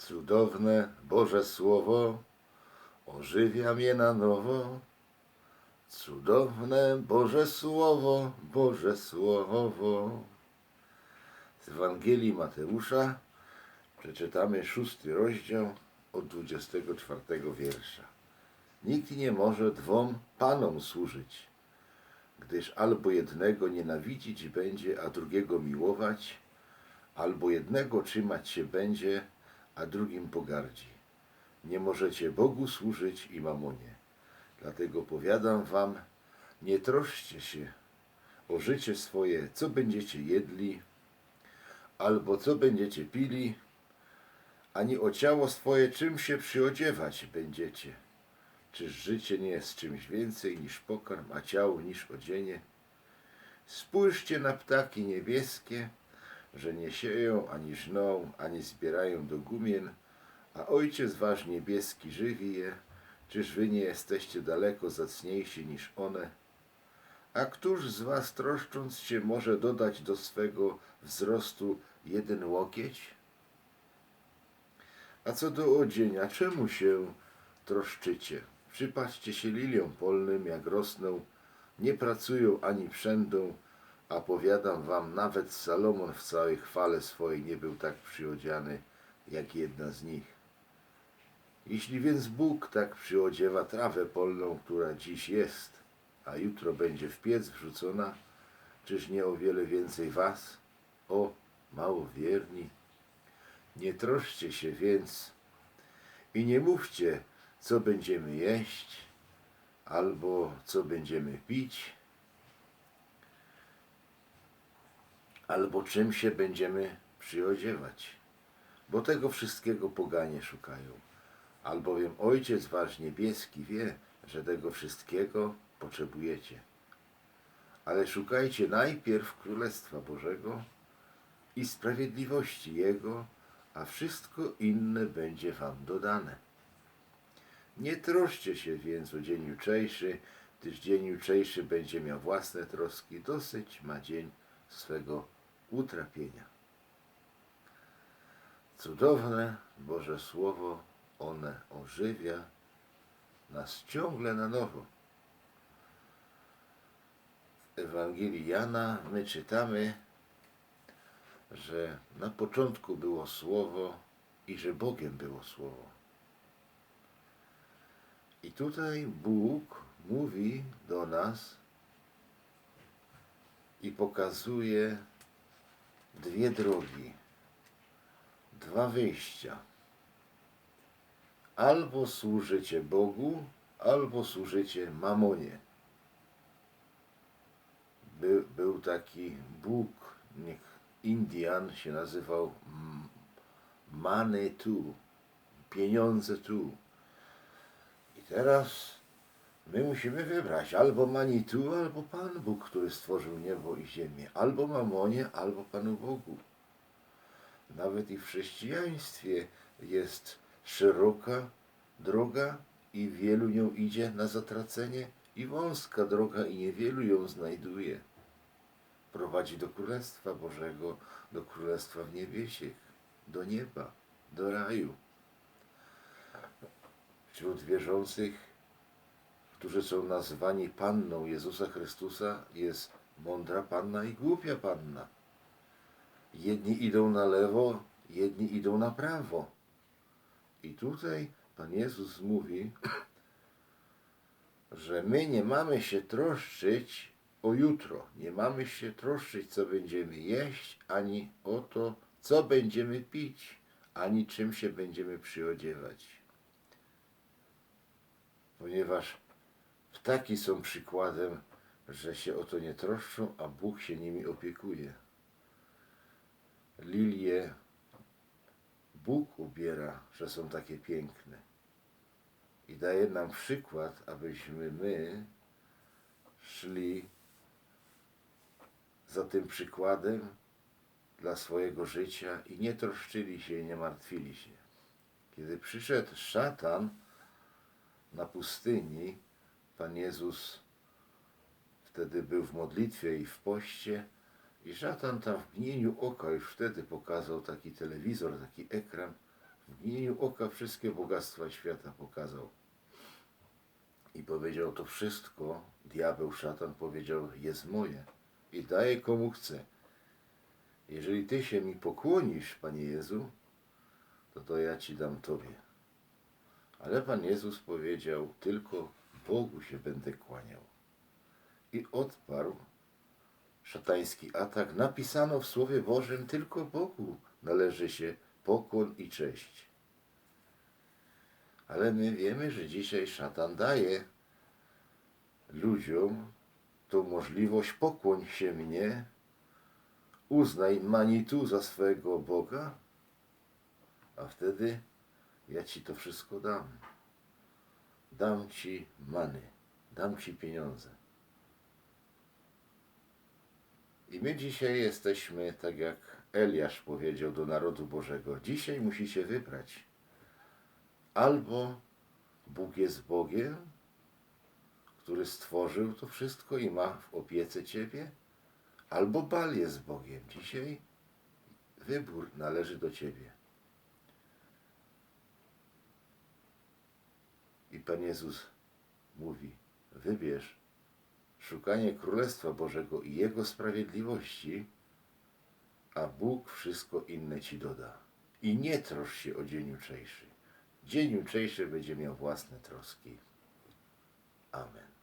Cudowne Boże Słowo ożywia mnie na nowo. Cudowne Boże Słowo, Boże Słowo. Z Ewangelii Mateusza przeczytamy szósty rozdział od 24 wiersza. Nikt nie może dwom panom służyć, gdyż albo jednego nienawidzić będzie, a drugiego miłować, albo jednego trzymać się będzie, a drugim pogardzi. Nie możecie Bogu służyć i mamonie. Dlatego powiadam wam, nie troszcie się o życie swoje, co będziecie jedli, albo co będziecie pili, ani o ciało swoje, czym się przyodziewać będziecie. Czyż życie nie jest czymś więcej niż pokarm, a ciało niż odzienie? Spójrzcie na ptaki niebieskie, że nie sieją, ani żną, ani zbierają do gumien, a Ojciec Wasz niebieski żywi je. Czyż Wy nie jesteście daleko zacniejsi niż one? A któż z Was troszcząc się może dodać do swego wzrostu jeden łokieć? A co do odzienia, czemu się troszczycie? Przypatrzcie się liliom polnym, jak rosną, nie pracują ani przędą, a powiadam wam, nawet Salomon w całej chwale swojej nie był tak przyodziany, jak jedna z nich. Jeśli więc Bóg tak przyodziewa trawę polną, która dziś jest, a jutro będzie w piec wrzucona, czyż nie o wiele więcej was, o małowierni? Nie troszcie się więc i nie mówcie, co będziemy jeść, albo co będziemy pić, albo czym się będziemy przyodziewać, bo tego wszystkiego poganie szukają. Albowiem Ojciec Wasz Niebieski wie, że tego wszystkiego potrzebujecie. Ale szukajcie najpierw Królestwa Bożego i sprawiedliwości Jego, a wszystko inne będzie Wam dodane. Nie troszcie się więc o dzień jutrzejszy, gdyż dzień jutrzejszy będzie miał własne troski, dosyć ma dzień swego utrapienia. Cudowne Boże Słowo, one ożywia nas ciągle na nowo. W Ewangelii Jana my czytamy, że na początku było Słowo i że Bogiem było Słowo. I tutaj Bóg mówi do nas i pokazuje dwie drogi, dwa wyjścia. Albo służycie Bogu, albo służycie mamonie. By, był taki Bóg, niech Indian się nazywał Money tu, pieniądze tu. I teraz my musimy wybrać albo Manitu, albo Pan Bóg, który stworzył niebo i ziemię. Albo Mamonie, albo Panu Bogu. Nawet i w chrześcijaństwie jest szeroka droga i wielu nią idzie na zatracenie i wąska droga i niewielu ją znajduje. Prowadzi do Królestwa Bożego, do Królestwa w niebiesiech, do nieba, do raju. Wśród wierzących którzy są nazwani Panną Jezusa Chrystusa, jest mądra Panna i głupia Panna. Jedni idą na lewo, jedni idą na prawo. I tutaj Pan Jezus mówi, że my nie mamy się troszczyć o jutro. Nie mamy się troszczyć, co będziemy jeść, ani o to, co będziemy pić, ani czym się będziemy przyodziewać. Ponieważ Ptaki są przykładem, że się o to nie troszczą, a Bóg się nimi opiekuje. Lilie Bóg ubiera, że są takie piękne. I daje nam przykład, abyśmy my szli za tym przykładem dla swojego życia i nie troszczyli się i nie martwili się. Kiedy przyszedł szatan na pustyni, Pan Jezus wtedy był w modlitwie i w poście i szatan tam w mgnieniu oka już wtedy pokazał taki telewizor, taki ekran W mgnieniu oka wszystkie bogactwa świata pokazał. I powiedział to wszystko, diabeł, szatan powiedział, jest moje i daję komu chcę. Jeżeli ty się mi pokłonisz, Panie Jezu, to to ja ci dam tobie. Ale Pan Jezus powiedział, tylko Bogu się będę kłaniał. I odparł szatański atak. Napisano w Słowie Bożym, tylko Bogu należy się pokłon i cześć. Ale my wiemy, że dzisiaj szatan daje ludziom tą możliwość, pokłoń się mnie, uznaj Manitu za swojego Boga, a wtedy ja ci to wszystko dam. Dam ci many, dam ci pieniądze. I my dzisiaj jesteśmy, tak jak Eliasz powiedział do narodu Bożego, dzisiaj musicie wybrać. Albo Bóg jest Bogiem, który stworzył to wszystko i ma w opiece ciebie, albo Bal jest Bogiem. Dzisiaj wybór należy do ciebie. I Pan Jezus mówi: wybierz szukanie Królestwa Bożego i Jego sprawiedliwości, a Bóg wszystko inne ci doda. I nie trosz się o dzień jutrzejszy. Dzień jutrzejszy będzie miał własne troski. Amen.